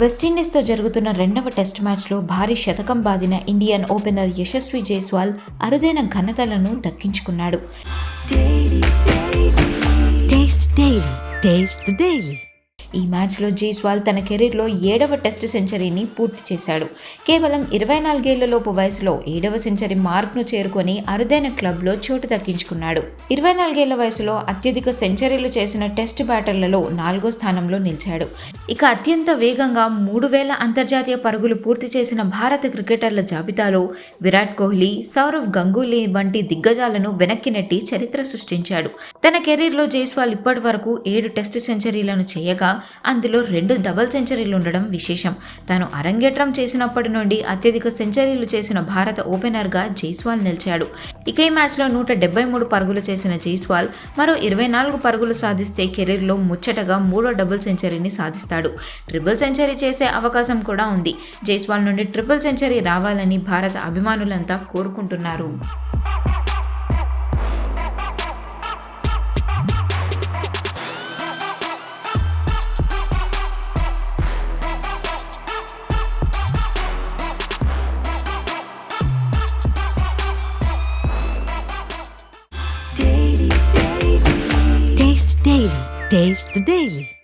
వెస్టిండీస్తో జరుగుతున్న రెండవ టెస్ట్ మ్యాచ్లో భారీ శతకం బాదిన ఇండియన్ ఓపెనర్ యశస్వి జైస్వాల్ అరుదైన ఘనతలను దక్కించుకున్నాడు. ఈ మ్యాచ్లో జైస్వాల్ తన కెరీర్లో ఏడవ టెస్ట్ సెంచరీని పూర్తి చేశాడు. కేవలం ఇరవై నాలుగేళ్ళలోపు వయసులో ఏడవ సెంచరీ మార్క్ను చేరుకొని అరుదైన క్లబ్లో చోటు దక్కించుకున్నాడు. ఇరవై నాలుగేళ్ళ వయసులో అత్యధిక సెంచరీలు చేసిన టెస్ట్ బ్యాటర్లలో నాలుగో స్థానంలో నిలిచాడు. ఇక అత్యంత వేగంగా మూడు వేల అంతర్జాతీయ పరుగులు పూర్తి చేసిన భారత క్రికెటర్ల జాబితాలో విరాట్ కోహ్లీ సౌరవ్ గంగూలీ వంటి దిగ్గజాలను వెనక్కి నెట్టి చరిత్ర సృష్టించాడు. తన కెరీర్లో జైస్వాల్ ఇప్పటి వరకు ఏడు టెస్ట్ సెంచరీలను చేయగా అందులో రెండు డబుల్ సెంచరీలు ఉండడం విశేషం. తాను అరంగేట్రం చేసినప్పటి నుండి అత్యధిక సెంచరీలు చేసిన భారత ఓపెనర్గా జైస్వాల్ నిలిచాడు. ఇక ఈ మ్యాచ్లో నూట డెబ్బై మూడు పరుగులు చేసిన జైస్వాల్ మరో ఇరవై నాలుగు పరుగులు సాధిస్తే కెరీర్లో ముచ్చటగా మూడో డబుల్ సెంచరీని సాధిస్తాడు. ట్రిపుల్ సెంచరీ చేసే అవకాశం కూడా ఉంది. జైస్వాల్ నుండి ట్రిపుల్ సెంచరీ రావాలని భారత అభిమానులంతా కోరుకుంటున్నారు. Taste the Daily.